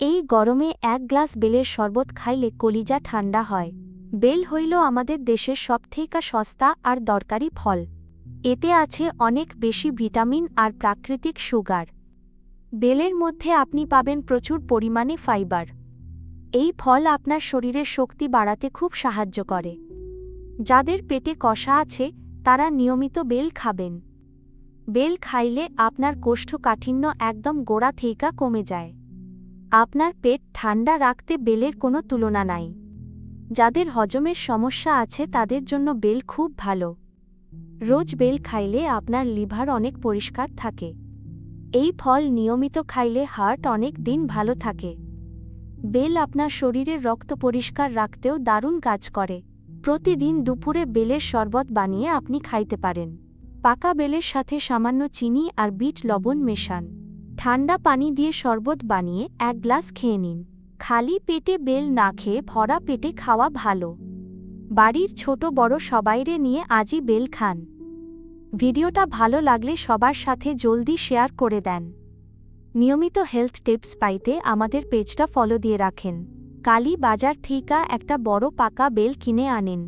এই গরমে এক গ্লাস বেলের শরবত খাইলে কলিজা ঠান্ডা হয়। বেল হইল আমাদের দেশের সবথেকা সস্তা আর দরকারি ফল। এতে আছে অনেক বেশি ভিটামিন আর প্রাকৃতিক সুগার। বেলের মধ্যে আপনি পাবেন প্রচুর পরিমাণে ফাইবার। এই ফল আপনার শরীরের শক্তি বাড়াতে খুব সাহায্য করে। যাদের পেটে কষা আছে, তারা নিয়মিত বেল খাবেন। বেল খাইলে আপনার কোষ্ঠকাঠিন্য একদম গোড়া থেইকা কমে যায়। আপনার পেট ঠান্ডা রাখতে বেলের কোনো তুলনা নাই। যাদের হজমের সমস্যা আছে তাদের জন্য বেল খুব ভালো। রোজ বেল খাইলে আপনার লিভার অনেক পরিষ্কার থাকে। এই ফল নিয়মিত খাইলে হার্ট অনেক দিন ভালো থাকে। বেল আপনার শরীরের রক্ত পরিষ্কার রাখতেও দারুণ কাজ করে। প্রতিদিন দুপুরে বেলের শরবত বানিয়ে আপনি খাইতে পারেন। পাকা বেলের সাথে সামান্য চিনি আর বিট লবণ মেশান। ঠান্ডা পানি দিয়ে শরবত বানিয়ে এক গ্লাস খেয়ে নিন। খালি পেটে বেল না খেয়ে ভরা পেটে খাওয়া ভালো। বাড়ির ছোট বড় সবাইরে নিয়ে আজই বেল খান। ভিডিওটা ভালো লাগলে সবার সাথে জলদি শেয়ার করে দেন। নিয়মিত হেলথ টিপস পাইতে আমাদের পেজটা ফলো দিয়ে রাখেন। কালী বাজার থিকা একটা বড় পাকা বেল কিনে আনেন।